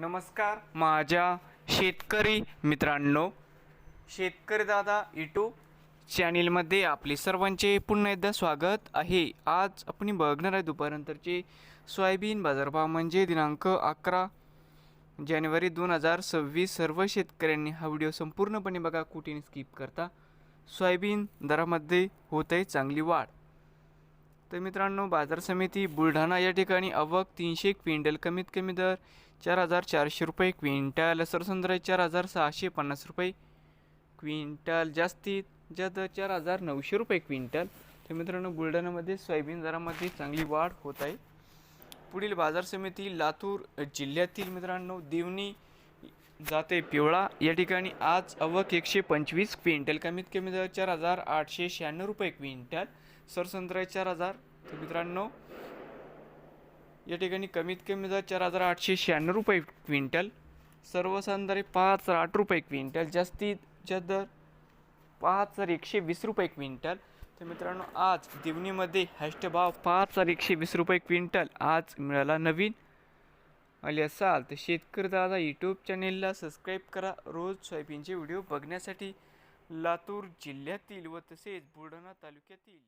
नमस्कार माझ्या शेतकरी मित्रांनो शेतकरी दादा यूट्यूब चॅनेलमध्ये आपले सर्वांचे पुन्हा एकदा स्वागत आहे. आज आपण बघणार आहे दुपारनंतरचे सोयाबीन बाजारभाव म्हणजे दिनांक अकरा जानेवारी दोन हजार सव्वीस. सर्व शेतकऱ्यांनी हा व्हिडिओ संपूर्णपणे बघा कुठेही स्किप करता. सोयाबीन दरामध्ये होत आहे चांगली वाढ. तर मित्रांनो बाजार समिती बुलढाणा या ठिकाणी अवक तीनशे क्विंटल कमीत कमी दर चार हजार चारशे रुपये क्विंटल सरसंद्र चार हजार सहाशे पन्नास रुपये क्विंटल जास्तीत जास्त चार हजार नऊशे रुपये क्विंटल. तर मित्रांनो बुलढाण्यामध्ये सोयाबीन दरामध्ये चांगली वाढ होत आहे. पुढील बाजार समिती लातूर जिल्ह्यातील मित्रांनो देवणी जाते पिवळा. या ठिकाणी आज अवक एकशे पंचवीस क्विंटल. कमीत कमी दर चार हजार आठशे शहाण्णव रुपये क्विंटल. सरसंत्रा चार हजार. तर मित्रांनो या ठिकाणी कमीत कमी दर चार हजार आठशे शहाण्णव रुपये क्विंटल. सर्वसाधारण पाच हजार आठ रुपये क्विंटल. जास्तीत जास्त दर पाच हजार एकशे वीस रुपये क्विंटल. तर मित्रांनो आज दिवणीमध्ये हॅस्ट भाव पाच हजार एकशे वीस रुपये क्विंटल. आज मिळाला नवीन. आले असाल तर शेतकरी दादा यूट्यूब चॅनेलला सबस्क्राईब करा. रोज सोयाबीनचे व्हिडिओ बघण्यासाठी लातूर जिल्ह्यातील व तसेच बुलढाणा तालुक्यातील